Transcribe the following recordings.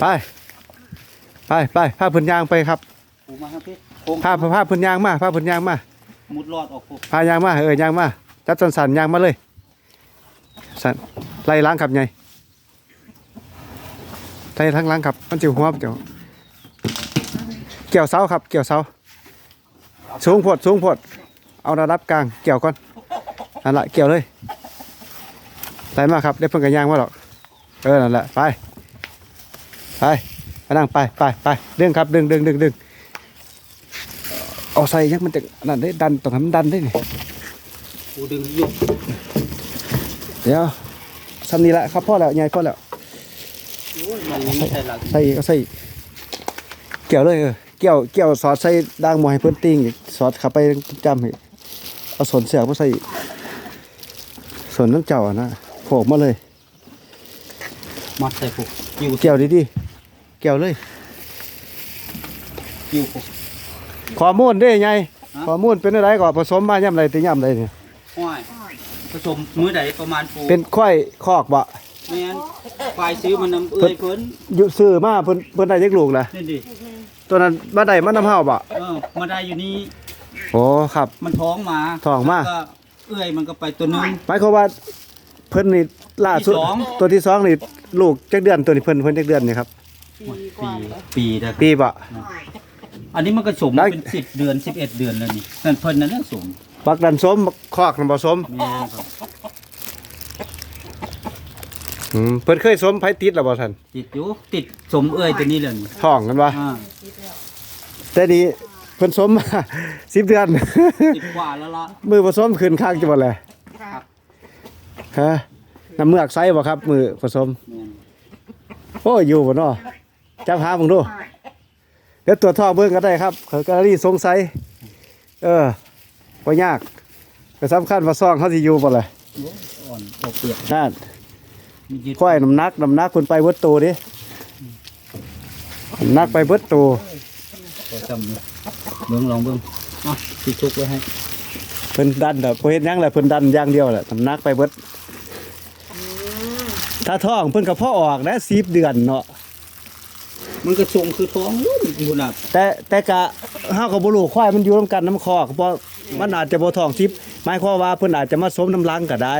ไป ไปไปพาเพื้นยางไปครับปูมาครับพี่โค้งพาพาเพื้นยางมาพาเพื้นยางมามุดรอดออกปูพายางมาเออยางมาจับสันสันๆยางมาเลย สันไล่ล้างขับไงไล่ทั้งล้างขับ มันจิ๋วหัวเกี่ยวเกี่ยวเสาครับ เกี่ยวเสาสูงโพดสูงโพดเอาระดับกลางเกี่ยวก่อนนั่นละเกี่ยวเลยไล่มาครับได้เพิ่งกันยางมาหรอกเออนั่นแหละไป ไปไปนั่งไปไปไปดึงครับดึงดึงดึงดึงเอาใส่ยังมันจะนั่นได้ดันตรงนั้นมันดันได้นี่ปูดึงยุบเดี๋ยวซ้ำนี้ละครับพ่อแล้วใหญ่พ่อแล้วโอ้ยมันไม่ใช่หลักใส่อีกเอาใส่อีกเกี่ยวเลยเออเกี่ยวเกี่ยวสอดใส่ด่างหมอให้เพิ่นติ้งอีกสอดเข้าไปจำอีกเอาสนเสือกมาใส่อีกสนน้ำเจ้าอะนะโผล่มาเลยมัดใส่ปูกิ้วเกี่ยวดีๆ เกี่ยวเลยกิ้วปูข้อมูลเด้ไงฮะข้อมูลเป็นอะไรก่อนผสมมาย่ำไรตีย่ำไรเนี่ยห้อยผสมมือใดประมาณปูเป็นควายคอกบ่แม่นควายซื้อมันน้ำเอ้ยเพิ่นอยู่ซื้อมาเพิ่นเพิ่นได้จักลูกล่ะนี่ดิตัวนั้นมาได้มันน้ำเฮาบ่เออมาได้อยู่นี่โอ้ครับ มันท้องมาท้องมาแล้วก็เอ้ยมันก็ไปตัวหนึง หมายความว่าเพิ่นนี่ล่าสุดที่สอง ตัวที่สองนี่ลูกจักเดือนตัวนี้เพิ่นเพิ่นจักเดือนนี่ครับ ปีปีเด้อปีบ่ อันนี้มันก็สมได้ เป็นสิบเดือนสิบเอ็ดเดือนแล้วนี่นั่นเพิ่นนั่นแหละสมบักดันสมบักคอกนั่นบ่สมแม่นครับอืมเพิ่นเคยสมไผติดแล้วบ่ท่านติดอยู่ติดสมเอ้ยตัวนี้เลยนี่ท้องกันบ่อ่าแต่นี่เพิ่นสมมา 10 เดือนติดกว่าแล้วล่ะมือผสมขึ้นข้างจังบ่แลครับฮะน้ำเมือกใสบ่ครับ มือผสม แม่นโอ้อยู่บ่เนาะ จับหาเบิ่งดูเดี๋ยวตรวจท่อเบิ่งก็ได้ครับเขากรณีสงสัย เออบ่ยากก็สำคัญว่าซองเขาสิอยู่บ่ล่ะอ่อนพอเปียกนั่นมียึดควายน้ำหนักน้ำหนักคุณไปเบิดตัวดิน้ำหนักไปเบิดตัวพอจำเนี่ยเบิ่งลองเบิ่งอะติดทุกไว้ให้เพิ่นดันแบบเฮ็ดหยังแหละเพิ่นดันอย่างเดียวแหละน้ำหนักไปเบิดถ้าท้องเพิ่นก็พอออกนะ10เดือนเนาะ มันก็ส่งคือท้องอยู่บุญน่ะแต่แต่กะเฮาก็บ่รู้ควายมันอยู่นํกันน้ำคอกเพราะมันอาจจะบ่ท้อง10หมายความว่าเพิ่นอาจจะมาสมน้ำลังก็ได้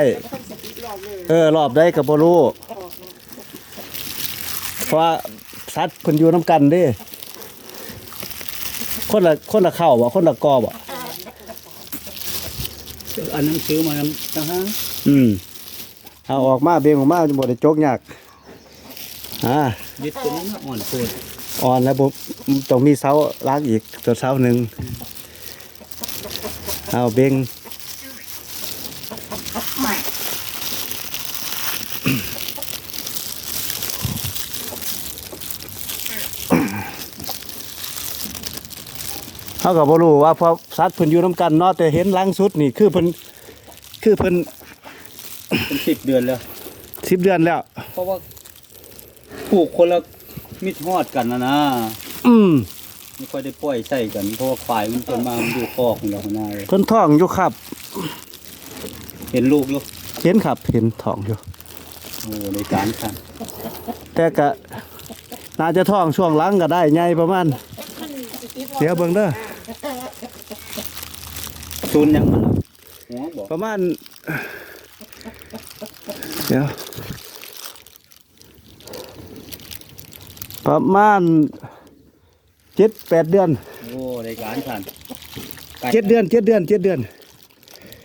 เออรอบใดก็บ่รู้เพราะว่าสัตว์เพิ่นอยู่นํกันเด้ คนละคนละเข้าบ่คนละกอบ่อันนั้นซื้อมาตั้งห้างอืมเอาออกมาเบงออกมาจะบ่ได้จกยาก อ่ายึดตัวนี้นะอ่อนโคตรอ่อนแล้วบ่ต้องมีเสาล้างอีกตัวเสาหนึ่งเอาเบงเขาก็บ่รู้ว่าเพราะสัตว์เพิ่นอยู่นํกันเนาะแต่เห็นหลังสุดนี่คือเพิ่นคือเพิ่นเป็นสิบเดือนแล้ว10เดือนแล้ว เพราะว่า ผูกคนละมิดฮอดกันนะนะอืมไม่ค่อยได้ปล่อยใส่กันเพราะว่าควายมันเกินมามันอยู่คอกของเราข้างหน้าเลยเพิ่นท้องอยู่ครับ เห็นลูกอยู่เห็นครับ เห็นท้องอยู่ โอ้ในการค่ะแต่ก็น่าจะท้องช่วงหลังก็ได้ใหญ่ประมาณเดี๋ยวเบิ่งเด้อซูนยังมันล่ะหัวบอกประมาณ เดี๋ยว ประมาณเจ็ดแปดเดือนโอ้ในการค่ะเจ็ดเดือนเจ็ดเดือนเจ็ดเดือน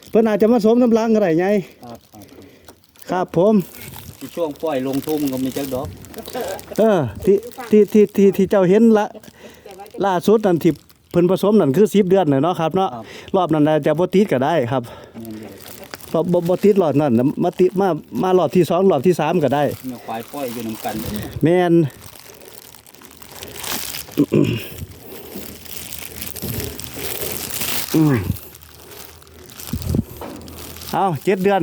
เพิ่นอาจจะมาสมน้ำลังก็ได้ไงครับครับครับผมที่ช่วงปล่อยลงทุ่มก็มีจักดอก เออที่ที่ที่ที่ที่เจ้าเห็นละล่าสุดนั่นที่เพิ่นผสมนั่นคือสิบเดือนน่ะเนาะครับเนาะครับ รอบนั้นน่ะจะบ่ติดก็ได้ครับแม่นอยู่บ่บ่บ่ติดรอบนั้นน่ะมาติดมามารอบที่สองรอบที่สามก็ได้เนื้อควายปล่อยอยู่นํกันแม่นอืม เอาเจ็ดเดือน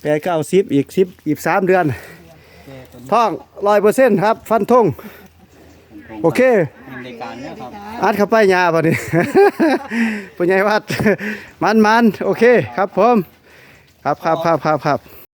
แปดเก้าสิบอีกสิบอีกสามเดือน ท่องร้อยเปอร์เซ็นต์ครับ ฟันธงโอเคในการเนี่ยครับอัดเข้าไปยาป่ะนี่ปุญญวัดมันมันโอเคครับผม ครับครับครับครับครับ